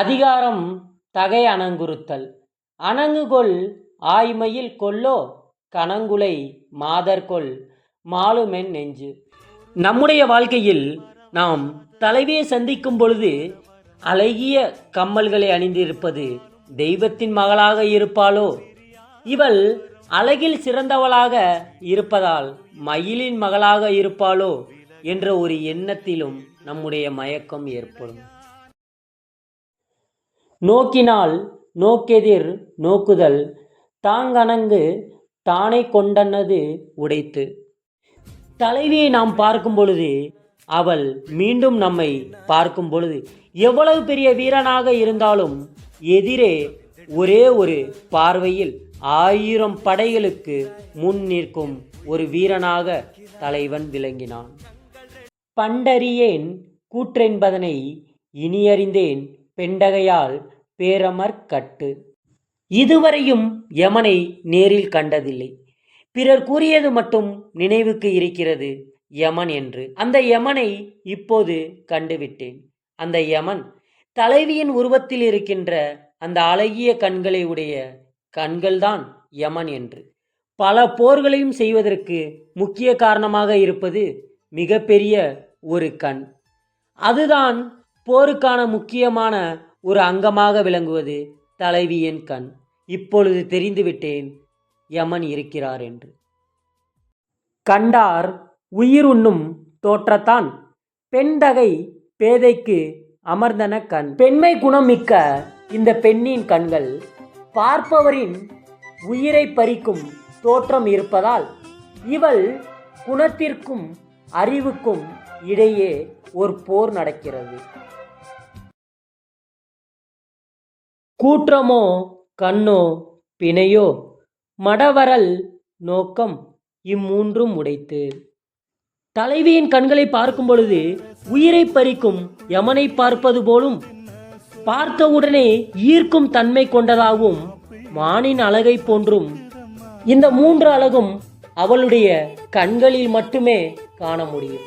அதிகாரம் தகை அணங்குறுத்தல். அணங்குகொள் ஆய்மயில் கொல்லோ கணங்குலை மாதர்கொள் மாலுமென் நெஞ்சு. நம்முடைய வாழ்க்கையில் நாம் தலைவியை சந்திக்கும் பொழுது அழகிய கம்மல்களை அணிந்திருப்பது தெய்வத்தின் மகளாக இருப்பாளோ? இவள் அழகில் சிறந்தவளாக இருப்பதால் மயிலின் மகளாக இருப்பாளோ? என்ற ஒரு எண்ணத்திலும் நம்முடைய மயக்கம் ஏற்படும். நோக்கினால் நோக்கெதிர் நோக்குதல் தாங்கணங்கு தானே கொண்டனது உடைத்து. தலைவியை நாம் பார்க்கும் பொழுது அவள் மீண்டும் நம்மை பார்க்கும் பொழுது எவ்வளவு பெரிய வீரனாக இருந்தாலும் எதிரே ஒரே ஒரு பார்வையில் ஆயிரம் படைகளுக்கு முன் நிற்கும் ஒரு வீரனாக தலைவன் விளங்கினான். பண்டறியேன் கூற்றென்பதனை இனியறிந்தேன் பெண்டகையால் பேரமர் கட்டு. இதுவரையும் யமனை நேரில் கண்டதில்லை. பிறர் கூறியது மட்டும் நினைவுக்கு இருக்கிறது யமன் என்று. அந்த யமனை இப்போது கண்டுவிட்டேன். அந்த யமன் தலைவியின் உருவத்தில் இருக்கின்ற அந்த அழகிய கண்களை உடைய கண்கள்தான் யமன் என்று. பல போர்களையும் செய்வதற்கு முக்கிய காரணமாக இருப்பது மிகப்பெரிய ஒரு கண். அதுதான் போருக்கான முக்கியமான ஒரு அங்கமாக விளங்குவது தலைவியின் கண். இப்பொழுது தெரிந்துவிட்டேன் யமன் இருக்கிறார் என்று. கண்டார் உயிர் உண்ணும் தோற்றத்தான். பெண்தகை பேதைக்கு அமர்ந்தன கண். பெண்மை குணம் மிக்க இந்த பெண்ணின் கண்கள் பார்ப்பவரின் உயிரை பறிக்கும் தோற்றம் இருப்பதால் இவள் குணத்திற்கும் அறிவுக்கும் இடையே ஒரு போர் நடக்கிறது. கூற்றமோ கண்ணோ பிணையோ மடவரல் நோக்கம் இம்மூன்றும் உடைத்து. தலைவியின் கண்களை பார்க்கும் பொழுது உயிரை பறிக்கும் யமனை பார்ப்பது போலும் பார்த்தவுடனே ஈர்க்கும் தன்மை கொண்டதாகவும் மானின் அழகை போன்றும் இந்த மூன்று அழகும் அவளுடைய கண்களில் மட்டுமே காண முடியும்.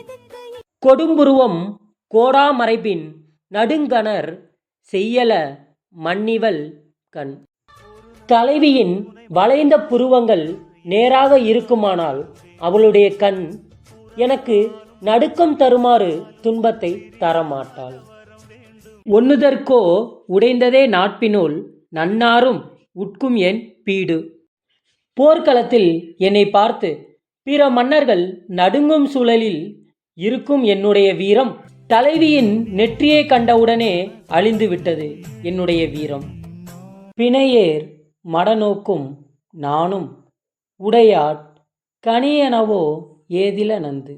கொடும்புருவம் கோடாமரைப்பின் நடுங்கணர் செய்யல மன்னிவல் கண். தலைவியின் வளைந்த புருவங்கள் நேராக இருக்குமானால் அவளுடைய கண் எனக்கு நடுக்கம் தருமாறு துன்பத்தை தரமாட்டாள். ஒன்னுதற்கோ உடைந்ததே நாட்பினுள் நன்னாரும் உட்கும் என் பீடு. போர்க்களத்தில் என்னை பார்த்து பிற மன்னர்கள் நடுங்கும் சூழலில் இருக்கும் என்னுடைய வீரம் தலைவியின் நெற்றியை கண்டவுடனே அழிந்து விட்டது என்னுடைய வீரம். பிணையேர் மடநோக்கும் நானும் உடையாட் கனியனவோ ஏதில நந்து.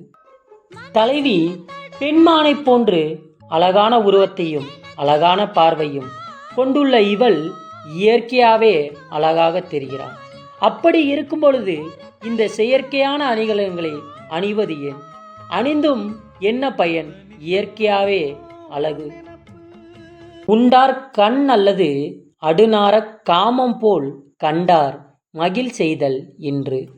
தலைவி பெண்மானைப் போன்று அழகான உருவத்தையும் அழகான பார்வையும் கொண்டுள்ள இவள் இயற்கையாகவே அழகாக தெரிகிறாள். அப்படி இருக்கும் பொழுது இந்த செயற்கையான அணிகலன்களை அணிவது ஏன்? அணிந்தும் என்ன பயன்? இயற்கையாவே அழகு. உண்டார் கண் அல்லது அடுநாரக் காமம் போல் கண்டார் மகிழ் செய்தல் இன்று.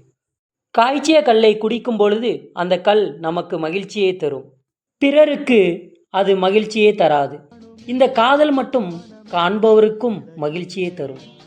காய்ச்சிய கல்லை குடிக்கும் பொழுது அந்த கல் நமக்கு மகிழ்ச்சியை தரும். பிறருக்கு அது மகிழ்ச்சியே தராது. இந்த காதல் மட்டும் காண்பவருக்கும் மகிழ்ச்சியை தரும்.